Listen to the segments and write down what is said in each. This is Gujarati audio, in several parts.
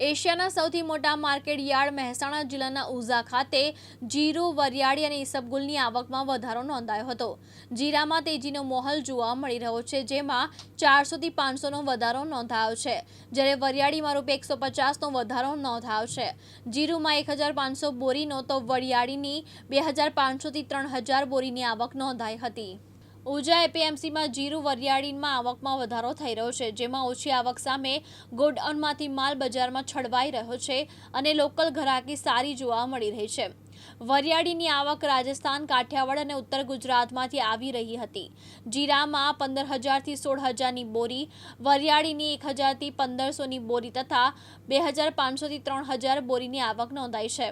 એશિયાના સૌથી મોટા માર્કેટ યાર્ડ મહેસાણા જિલ્લાના ઉઝા ખાતે જીરું, વરિયાળી અને ઈસબગુલની આવકમાં વધારો નોંધાયો હતો. જીરામાં તેજીનો માહોલ જોવા મળી રહ્યો છે, જેમાં ચારસોથી પાંચસોનો વધારો નોંધાયો છે. જ્યારે વરિયાળીમાં રૂપે એકસો પચાસનો વધારો નોંધાયો છે. જીરુમાં એક હજાર પાંચસો બોરીનો તો વરિયાળીની બે હજાર પાંચસોથી ત્રણ હજાર બોરીની આવક નોંધાઈ હતી. ઉજા એપીએમસીમાં જીરું વરિયાળીમાં આવકમાં વધારો થઈ રહ્યો છે, જેમાં ઓછી આવક સામે ગોડાઉનમાંથી માલ બજારમાં છડવાઈ રહ્યો છે અને લોકલ ઘરાકી સારી જોવા મળી રહી છે. વરિયાળીની આવક રાજસ્થાન, કાઠિયાવાડ અને ઉત્તર ગુજરાતમાંથી આવી રહી હતી. જીરામાં પંદર હજારથી સોળ હજારની બોરી, વરિયાળીની એક હજારથી પંદરસોની બોરી તથા બે હજાર પાંચસોથી ત્રણ હજાર બોરીની આવક નોંધાઈ છે.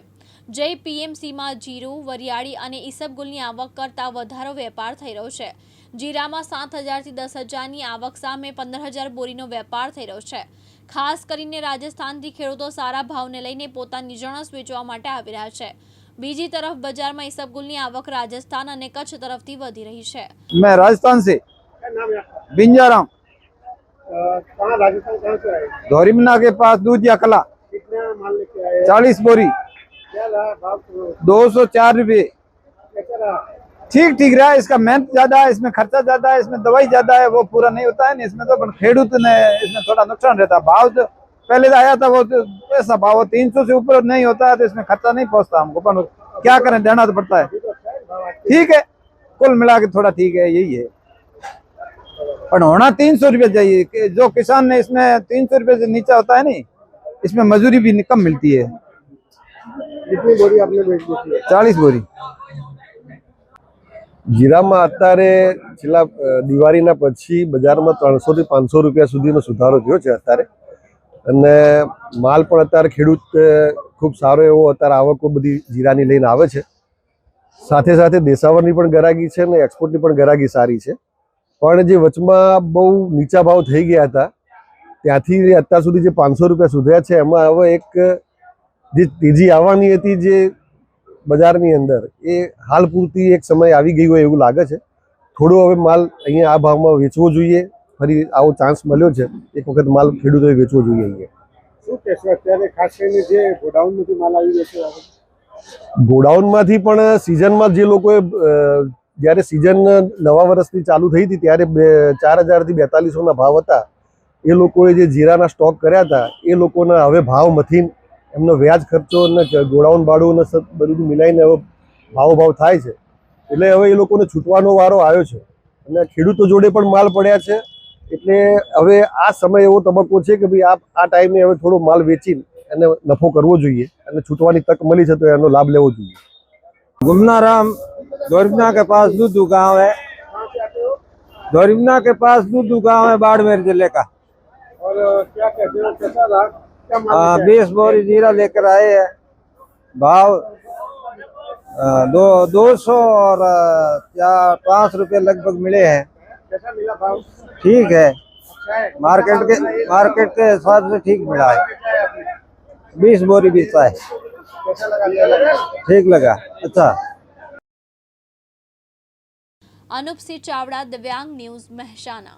જય પીએમસીમાં જીરું વરિયાળી અને ઈસબગુલની આવક કરતાં વધારો વેપાર થઈ રહ્યો છે જીરામાં સાત હજારથી દસ હજારની આવક સામે પંદર હજાર બોરીનો વેપાર થઈ રહ્યો છે ખાસ કરીને રાજસ્થાનથી ખેડૂતો સારા ભાવને લઈને પોતાની જણસ વેચવા માટે આવી રહ્યા છે બીજી તરફ બજારમાં ઈસબગુલની આવક રાજસ્થાન અને કચ્છ તરફથી વધી રહી છે मैं राजस्थान से क्या नाम है आपका बिंजाराम अ, कहाँ राजस्थान कहाँ से आए धोरीमना के पास दूधिया कला कितना माल लेके आए चालीस बोरी क्या रहा भाव तो दो सौ चार रुपये। ठीक ठीक रहा, इसका मेहनत ज़्यादा है, इसमें खर्चा ज़्यादा है, इसमें दवाई ज़्यादा है, वो पूरा नहीं होता है ना, इसमें तो खेडूत ने, इसमें थोड़ा नुकसान रहता भाव तो पहले तो आया था, वो तो ऐसा भाव तीन सौ से ऊपर नहीं होता है तो इसमें खर्चा नहीं पहुँचता हमको, पर क्या करें, देना तो पड़ता है। ठीक है, कुल मिला के थोड़ा ठीक है, यही है। पर होना तीन सौ रुपये चाहिए जो किसान ने इसमें तीन सौ रुपये से नीचे होता है नहीं इसमें मजदूरी भी कम मिलती है। कितनी बोरी आपने बेच दी थी चालीस बोरी જીરામાં અત્યારે છેલ્લા અ, દિવાળીના પછી બજારમાં ત્રણસો થી પાંચસો રૂપિયા સુધીનો સુધારો થયો છે અત્યારે અને માલ પણ અત્યારે ખેડૂત અ, ખૂબ સારો એવો અત્યારે આવકો બધી જીરાની લઈને આવે છે સાથે સાથે દેશાવરની પણ ગરાગી છે અને એક્સપોર્ટની પણ ગરાગી સારી છે પણ જે વચમાં બહુ નીચા ભાવ થઈ ગયા હતા ત્યાંથી અત્યાર સુધી જે પાંચસો રૂપિયા સુધર્યા છે એમાં હવે એક જે તેજી આવવાની હતી જે બજારની અંદર એ હાલ પૂરતી એક સમય આવી ગઈ હોય એવું લાગે છે. થોડો હવે માલ અહીંયા આ ભાવમાં વેચવો જોઈએ. ફરી આવો ચાન્સ મળ્યો છે. એક વખત માલ ખેડૂતોએ વેચવો જોઈએ અહીંયા. શું કહેશો? અત્યારે ખાસ કરીને જે ગોડાઉનમાંથી માલ આવી રહ્યો છે ગોડાઉનમાંથી પણ સિઝનમાં જે લોકોએ જ્યારે સિઝન નવા વર્ષની ચાલુ થઈ હતી ત્યારે ચાર હજારથી બેતાલીસોના ભાવ હતા. એ લોકોએ જે જીરાના સ્ટોક કર્યા હતા એ લોકોના હવે ભાવ મથીને એમનો વ્યાજ ખર્ચો અને ગોડાઉન ભાડું અને સબ બધું મિલાઈને હવે ભાવ ભાવ થાય છે એટલે હવે એ લોકોને છૂટવાનો વારો આવ્યો છે અને ખેડૂતો જોડે પણ માલ પડ્યા છે એટલે હવે આ સમય એવો તબક્કો છે કે ભાઈ આ આ ટાઈમે હવે થોડો માલ વેચીને એને નફો કરવો જોઈએ અને છૂટવાની તક મળી છે તો એનો લાભ લેવો જોઈએ गुमनाराम धोरीमना के पास दूधू गांव है कहाँ से आते हो धोरीमना के पास दूधू गांव है बाड़मेर जिले का और अ, क्या कहते हो कैसा रहा क्या माल हाँ, बीस बोरी जीरा लेकर आए हैं। भाव दो दो सौ और चार पाँच रुपये लगभग मिले हैं। ठीक है। मार्केट के मार्केट के हिसाब से ठीक मिला है। बीस बोरी बीसा है। ठीक लगा। अच्छा। अनुप सिंह चावड़ा दिव्यांग न्यूज़ महशाना